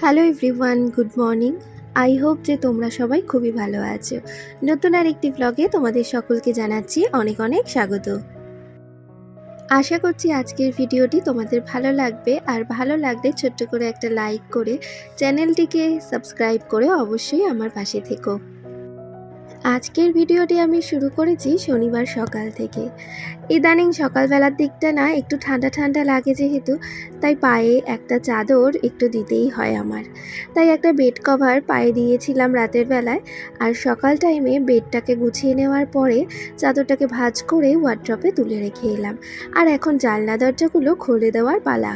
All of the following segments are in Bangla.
Hello everyone, good morning. I hope যে তোমরা সবাই খুবই ভালো আছো। নতুন আর একটি ব্লগে তোমাদের সকলকে জানাচ্ছি অনেক অনেক স্বাগত। আশা করছি আজকের ভিডিওটি তোমাদের ভালো লাগবে। আর ভালো লাগলে ছোট্ট করে একটা লাইক করে চ্যানেলটিকে সাবস্ক্রাইব করে অবশ্যই আমার পাশে থেকো। আজকের ভিডিওটি আমি শুরু করেছি শনিবার সকাল থেকে। ইদানিং সকালবেলার দিকটা না একটু ঠান্ডা ঠান্ডা লাগে যেহেতু, তাই পায়ে একটা চাদর একটু দিতেই হয় আমার। তাই একটা বেড কভার পায়ে দিয়েছিলাম রাতের বেলায় আর সকাল টাইমে বেডটাকে গুছিয়ে নেওয়ার পরে চাদরটাকে ভাজ করে ওয়ার্ড্রপে তুলে রেখে এলাম। আর এখন জানলা দরজাগুলো খুলে দেওয়ার পালা।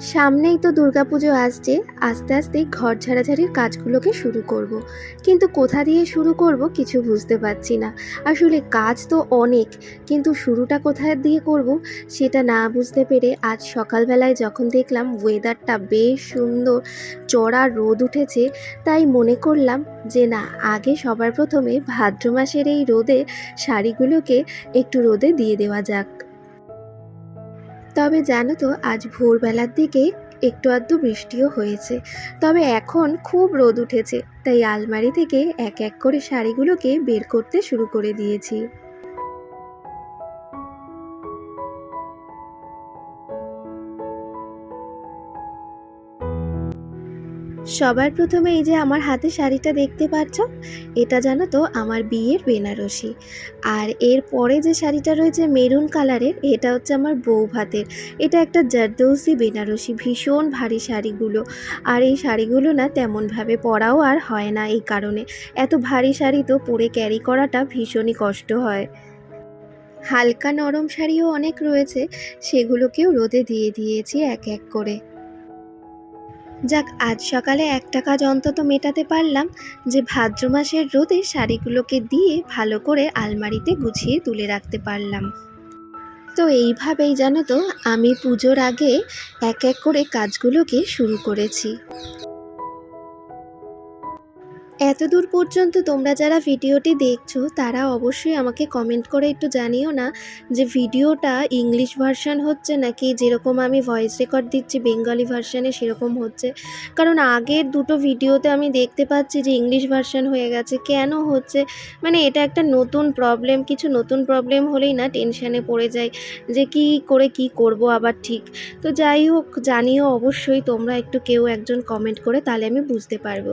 সামনেই তো দুর্গাপুজো আসছে, আস্তে আস্তে ঘর ঝাড়াঝাড়ির কাজগুলোকে শুরু করব। কিন্তু কোথা দিয়ে শুরু করব কিছু বুঝতে পারছি না আসলে কাজ তো অনেক, কিন্তু শুরুটা কোথায় দিয়ে করব সেটা না বুঝতে পেরে আজ সকালবেলায় যখন দেখলাম ওয়েদারটা বেশ সুন্দর, চড়া রোদ উঠেছে, তাই মনে করলাম যে না, আগে সবার প্রথমে ভাদ্র মাসের এই রোদে শাড়িগুলোকে একটু রোদে দিয়ে দেওয়া যাক তবে জানো তো, আজ ভোরবেলার দিকে একটু আধটু বৃষ্টিও হয়েছে। তবে এখন খুব রোদ উঠেছে, তাই আলমারি থেকে এক এক করে শাড়িগুলোকে বের করতে শুরু করে দিয়েছি। সবার প্রথমে এই যে আমার হাতে শাড়িটা দেখতে পাচ্ছ, এটা জানো তো আমার বিয়ের বেনারসি। আর এর পরে যে শাড়িটা রয়েছে মেরুন কালারের, এটা হচ্ছে আমার বউ ভাতের। এটা একটা জারদৌসি বেনারসি, ভীষণ ভারী শাড়িগুলো। আর এই শাড়িগুলো না তেমনভাবে পরাও আর হয় না এই কারণে। এত ভারী শাড়ি তো পরে ক্যারি করাটা ভীষণই কষ্ট হয়। হালকা নরম শাড়িও অনেক রয়েছে, সেগুলোকেও রোদে দিয়ে দিয়েছি এক এক করে। যাক, আজ সকালে একটা কাজ অন্তত মেটাতে পারলাম, যে ভাদ্র মাসের রোদে শাড়িগুলোকে দিয়ে ভালো করে আলমারিতে গুছিয়ে তুলে রাখতে পারলাম। তো এইভাবেই জানো তো, আমি পুজোর আগে এক এক করে কাজগুলোকে শুরু করেছি। এত দূর পর্যন্ত তোমরা যারা ভিডিওটি দেখছ, তারা অবশ্যই আমাকে কমেন্ট করে একটু জানিও না যে ভিডিওটা ইংলিশ ভার্সান হচ্ছে নাকি যেরকম আমি ভয়েস রেকর্ড দিচ্ছি বেঙ্গলি ভার্সানে সেরকম হচ্ছে। কারণ আগের দুটো ভিডিওতে আমি দেখতে পাচ্ছি যে ইংলিশ ভার্সান হয়ে গেছে, কেন হচ্ছে? মানে এটা একটা নতুন প্রবলেম কিছু নতুন প্রবলেম হলেই না টেনশানে পড়ে যাই যে কি করে কি করব আবার ঠিক। তো যাই হোক, জানিও অবশ্যই তোমরা একটু কেউ একজন কমেন্ট করে তাহলে আমি বুঝতে পারব।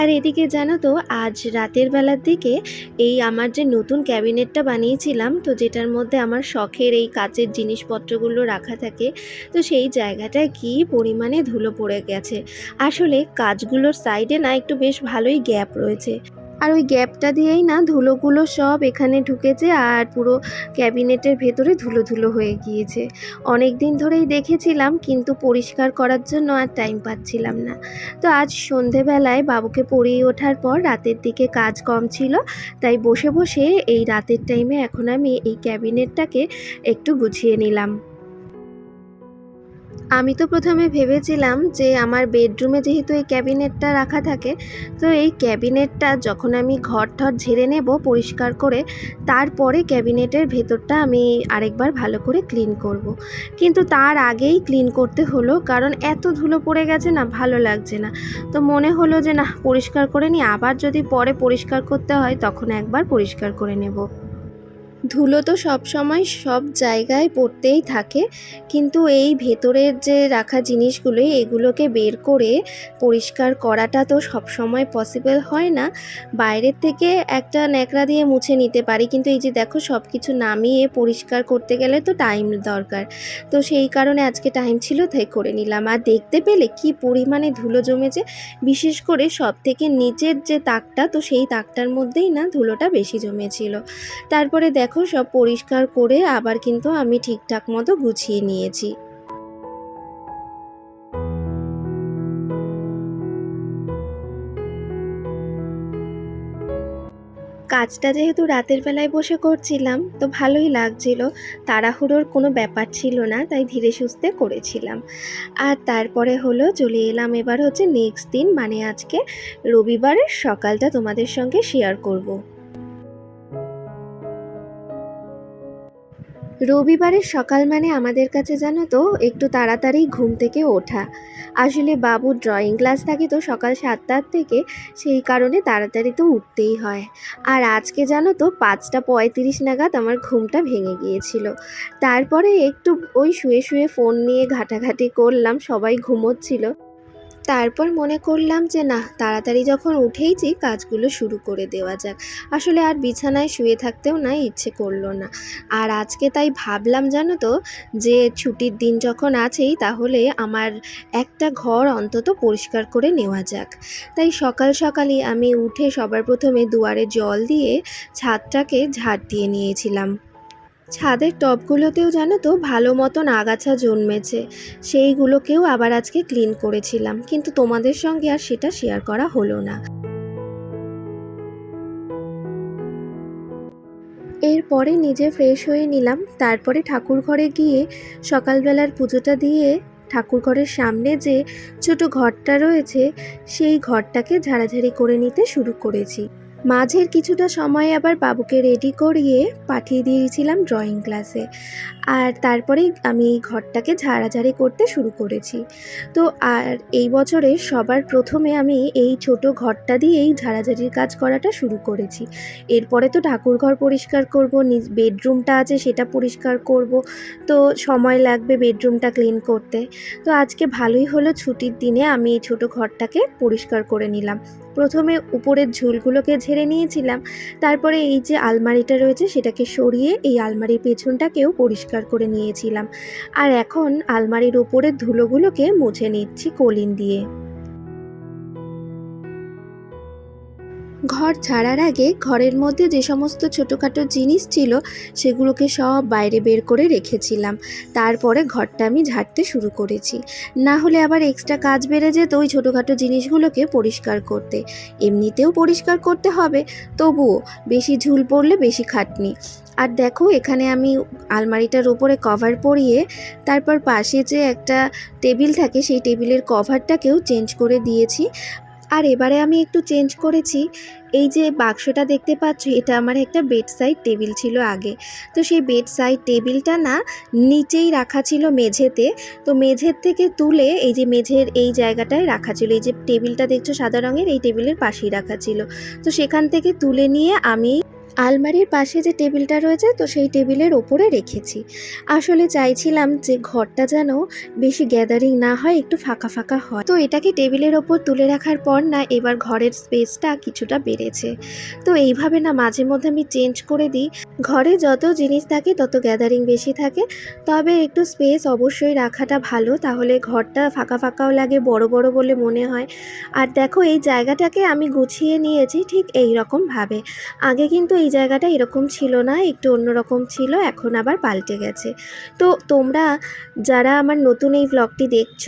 আর এদিকে জানো তো, আজ রাতের বেলার দিকে এই আমার যে নতুন ক্যাবিনেটটা বানিয়েছিলাম, তো যেটার মধ্যে আমার শখের এই কাচের জিনিসপত্রগুলো রাখা থাকে, তো সেই জায়গাটায় কি পরিমাণে ধুলো পড়ে গেছে। আসলে কাজগুলোর সাইডে না একটু বেশ ভালোই গ্যাপ রয়েছে। আর ওই গ্যাপটা দিয়েই না ধুলোগুলো সব এখানে ঢুকেছে আর পুরো ক্যাবিনেটের ভেতরে ধুলো ধুলো হয়ে গিয়েছে। অনেক দিন ধরেই দেখেছিলাম, কিন্তু পরিষ্কার করার জন্য আর টাইম পাচ্ছিলাম না। তো আজ সন্ধেবেলায় বাবুকে পড়িয়ে ওঠার পর রাতের দিকে কাজ কম ছিল, তাই বসে বসে এই রাতের টাইমে এখন আমি এই ক্যাবিনেটটাকে একটু গুছিয়ে নিলাম। আমি তো প্রথমে ভেবেছিলাম যে আমার বেডরুমে যেহেতু এই ক্যাবিনেটটা রাখা থাকে, তো এই ক্যাবিনেটটা যখন আমি ঘর ঠর ঝেড়ে নেব পরিষ্কার করে, তারপরে ক্যাবিনেটের ভেতরটা আমি আরেকবার ভালো করে ক্লিন করব। কিন্তু তার আগেই ক্লিন করতে হলো, কারণ এত ধুলো পড়ে গেছে না, ভালো লাগছে না তো মনে হলো যে না, পরিষ্কার করে নিই, আবার যদি পরে পরিষ্কার করতে হয়, তখন একবার পরিষ্কার করে নেব ধুলো তো সব সময় সব জায়গায় পড়তেই থাকে, কিন্তু এই ভেতরের যে রাখা জিনিসগুলো এগুলোকে বের করে পরিষ্কার করাটা তো সব সময় পসিবল হয় না। বাইরের থেকে একটা ন্যাকড়া দিয়ে মুছে নিতে পারি, কিন্তু এই যে দেখো সব কিছু নামিয়ে পরিষ্কার করতে গেলে তো টাইম দরকার। তো সেই কারণে আজকে টাইম ছিল, তাই করে নিলাম। আর দেখতে পেলে কি পরিমাণে ধুলো জমেছে, বিশেষ করে সব থেকে নিচের যে তাকটা, তো সেই তাকটার মধ্যেই না ধুলোটা বেশি জমেছিল। তারপরে দেখো সব পরিষ্কার করে আবার কিন্তু আমি ঠিকঠাক মতো গুছিয়ে নিয়েছি। কাজটা যেহেতু রাতের বেলায় বসে করছিলাম, তো ভালোই লাগছিল। তাড়াহুড়োর কোনো ব্যাপার ছিল না, তাই ধীরে সুস্থে করেছিলাম। আর তারপরে হলো, চলে এলাম এবার হচ্ছে নেক্সট দিন মানে আজকে রবিবারের সকালটা তোমাদের সঙ্গে শেয়ার করব। রবিবারের সকাল মানে আমাদের কাছে জানো তো, একটু তাড়াতাড়ি ঘুম থেকে ওঠা। আসলে বাবুর ড্রয়িং ক্লাস থাকে তো সকাল সাতটার থেকে, সেই কারণে তাড়াতাড়ি তো উঠতেই হয়। আর আজকে জানো তো পাঁচটা পঁয়ত্রিশ নাগাদ আমার ঘুমটা ভেঙে গিয়েছিল। তারপরে একটু ওই শুয়ে শুয়ে ফোন নিয়ে ঘাটাঘাটি করলাম, সবাই ঘুমোচ্ছিল। তারপর মনে করলাম যে না, তাড়াতাড়ি যখন উঠেইছি, কাজগুলো শুরু করে দেওয়া যাক। আসলে আর বিছানায় শুয়ে থাকতেও না ইচ্ছে করল না। আর আজকে তাই ভাবলাম, জানো তো, যে ছুটির দিন যখন আছেই, তাহলে আমার একটা ঘর অন্তত পরিষ্কার করে নেওয়া যাক। তাই সকাল সকালই আমি উঠে সবার প্রথমে দুয়ারে জল দিয়ে ছাদটাকে ঝাড় দিয়ে নিয়েছিলাম। ছাদের টবগুলোতেও জানো তো ভালো মতন আগাছা জন্মেছে। সেইগুলোকেও আবার আজকে ক্লিন করেছিলাম। কিন্তু তোমাদের সঙ্গে আর সেটা শেয়ার করা হলো না। এরপরে নিজে ফ্রেশ হয়ে নিলাম। তারপরে ঠাকুর ঘরে গিয়ে সকালবেলার পুজোটা দিয়ে ঠাকুর ঘরের সামনে যে ছোট ঘরটা রয়েছে, সেই ঘরটাকে ঝাড়াঝাড়ি করে নিতে শুরু করেছি। মাঝের কিছুটা সময় আবার বাবুকে রেডি করিয়ে পাঠিয়ে দিয়েছিলাম ড্রয়িং ক্লাসে আর তারপরেই আমি এই ঘরটাকে ঝাড়াঝাড়ি করতে শুরু করেছি। তো আর এই বছরে সবার প্রথমে আমি এই ছোট ঘরটা দিয়েই ঝাড়াঝাড়ির কাজ করাটা শুরু করেছি। এরপরে তো ঠাকুর ঘর পরিষ্কার করব, নিজ বেডরুমটা আছে সেটা পরিষ্কার করব। তো সময় লাগবে বেডরুমটা ক্লিন করতে। তো আজকে ভালোই হলো ছুটির দিনে আমি এই ছোট ঘরটাকে পরিষ্কার করে নিলাম। প্রথমে উপরের ঝুলগুলোকে ঝেড়ে নিয়েছিলাম, তারপরে এই যে আলমারিটা রয়েছে সেটাকে সরিয়ে এই আলমারির পেছনটাকেও পরিষ্কার করে নিয়েছিলাম। আর এখন আলমারির উপরের ধুলোগুলোকে মুছে নিচ্ছি কলিন দিয়ে। ঘর ছাড়ার আগে ঘরের মধ্যে যে সমস্ত ছোটোখাটো জিনিস ছিল, সেগুলোকে সব বাইরে বের করে রেখেছিলাম। তারপরে ঘরটা আমি ঝাড়তে শুরু করেছি। না হলে আবার এক্সট্রা কাজ বেড়ে যেত ওই ছোটোখাটো জিনিসগুলোকে পরিষ্কার করতে। এমনিতেও পরিষ্কার করতে হবে, তবুও বেশি ঝুল পড়লে বেশি খাটনি। আর দেখো, এখানে আমি আলমারিটার উপরে কভার পরিয়ে, তারপর পাশে যে একটা টেবিল থাকে, সেই টেবিলের কভারটাকেও চেঞ্জ করে দিয়েছি। আর এবারে আমি একটু চেঞ্জ করেছি। এই যে বাক্সটা দেখতে পাচ্ছ, এটা আমার একটা বেড সাইড টেবিল ছিল আগে। তো সেই বেড সাইড টেবিলটা না নিচেই রাখা ছিল মেঝেতে। তো মেঝের থেকে তুলে এই যে মেঝের এই জায়গাটায় রাখা ছিল। এই যে টেবিলটা দেখছ সাদা রঙের, এই টেবিলের পাশেই রাখা ছিল। তো সেখান থেকে তুলে নিয়ে আমি আলমারির পাশে যে টেবিলটা রয়েছে, তো সেই টেবিলের ওপরে রেখেছি। আসলে চাইছিলাম যে ঘরটা যেন বেশি গ্যাদারিং না হয়, একটু ফাঁকা ফাঁকা হয়। তো এটাকে টেবিলের ওপর তুলে রাখার পর না, এবার ঘরের স্পেসটা কিছুটা বেড়েছে। তো এইভাবে না, মাঝে মধ্যে আমি চেঞ্জ করে দিই। ঘরে যত জিনিস থাকে, তত গ্যাদারিং বেশি থাকে। তবে একটু স্পেস অবশ্যই রাখাটা ভালো, তাহলে ঘরটা ফাঁকা ফাঁকাও লাগে, বড় বড় বলে মনে হয়। আর দেখো, এই জায়গাটাকে আমি গুছিয়ে নিয়েছি ঠিক এই রকম ভাবে আগে কিন্তু জায়গাটা এরকম ছিল না, একটু অন্যরকম ছিল, এখন আবার পাল্টে গেছে। তো তোমরা যারা আমার নতুন এই ব্লগটি দেখছ,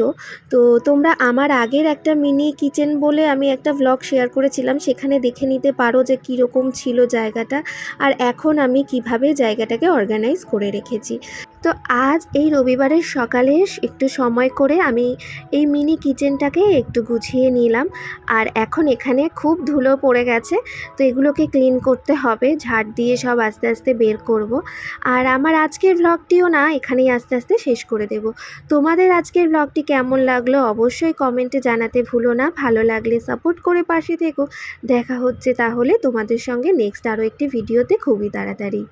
তো তোমরা আমার আগের একটা মিনি কিচেন বলে আমি একটা ব্লগ শেয়ার করেছিলাম, সেখানে দেখে নিতে পারো যে কীরকম ছিল জায়গাটা, আর এখন আমি কীভাবে জায়গাটাকে অর্গানাইজ করে রেখেছি। তো আজ এই রবিবারের সকালে একটু সময় করে আমি এই মিনি কিচেনটাকে একটু গুছিয়ে নিলাম। আর এখন এখানে খুব ধুলো পড়ে গেছে, তো এগুলোকে ক্লিন করতে হবে। ঝাড় দিয়ে সব আস্তে আস্তে বের করব। আর আমার আজকের ব্লগটিও না, এখানেই আস্তে আস্তে শেষ করে দেব। তোমাদের আজকের ব্লগটি কেমন লাগল অবশ্যই কমেন্টে জানাতে ভুলো না। ভালো লাগলে সাপোর্ট করে পাশে থেকো। দেখা হচ্ছে তাহলে তোমাদের সঙ্গে নেক্সট আরও একটি ভিডিওতে খুবই তাড়াতাড়ি।